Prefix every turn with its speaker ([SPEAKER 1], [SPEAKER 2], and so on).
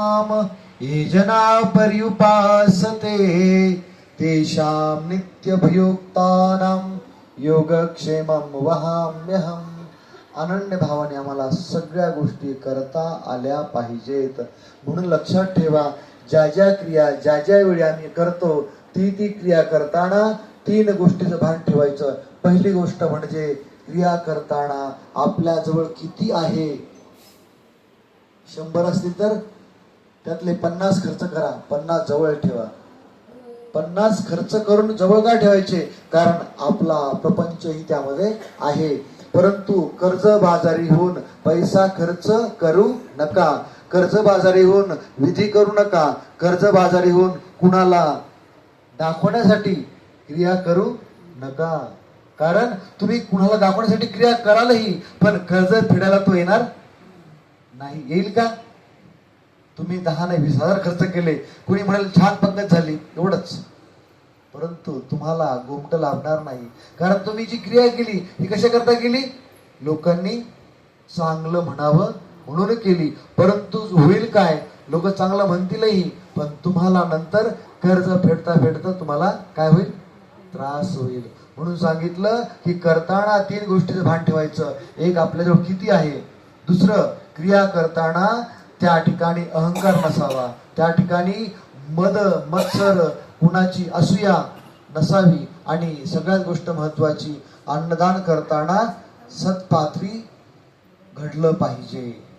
[SPEAKER 1] नाम ये जना पर्युपासते। तेषां नित्यभयोक्तानां योगक्षेमं वहाम्यहम्। अनन्य भावाने आम्हाला सगळ्या गोष्टी करता आल्या पाहिजेत. म्हणून लक्षात ठेवा ज्या ज्या क्रिया ज्या ज्या वेळी आम्ही करतो ती ती क्रिया करताना तीन गोष्टीचं भान ठेवायचं. पहिली गोष्ट म्हणजे क्रिया करताना आपल्या जवळ किती आहे? शंभर असतील तर त्यातले पन्नास खर्च करा. पन्नास जवळ ठेवा. पन्नास खर्च करून जवळ का ठेवायचे? कारण आपला प्रपंचही त्यामध्ये आहे. परंतु कर्ज बाजारी होऊन पैसा खर्च करू नका. कर्ज बाजारी होऊन विधी करू नका. कर्ज बाजारी होऊन कुणाला दाखवण्यासाठी क्रिया करू नका. कारण तुम्ही कुणाला दाखवण्यासाठी क्रिया करालही पण कर्ज फेडायला तो येणार नाही. येईल का? तुम्ही दहा नाही वीस हजार खर्च केले. कुणी म्हणाल छान पंगत झाली. एवढंच. परंतु तुम्हाला गोमट लाभणार नाही. कारण तुम्ही जी क्रिया केली ती कशा करता केली? लोकांनी चांगलं म्हणावं म्हणून केली. परंतु होईल काय? लोक चांगलं म्हणतीलही. पण तुम्हाला नंतर कर्ज फेडता फेडता तुम्हाला काय होईल? त्रास होईल. म्हणून सांगितलं की करताना तीन गोष्टीचं भान ठेवायचं. एक आपल्याजवळ किती आहे? दुसरं क्रिया करताना त्या ठिकाणी अहंकार नसावा त्या ठिकाणी मद मत्सर कुणाची असूया नसावी आणि सगळ्यात गोष्ट महत्वाची अन्नदान करताना सत्पात्री घडलं पाहिजे.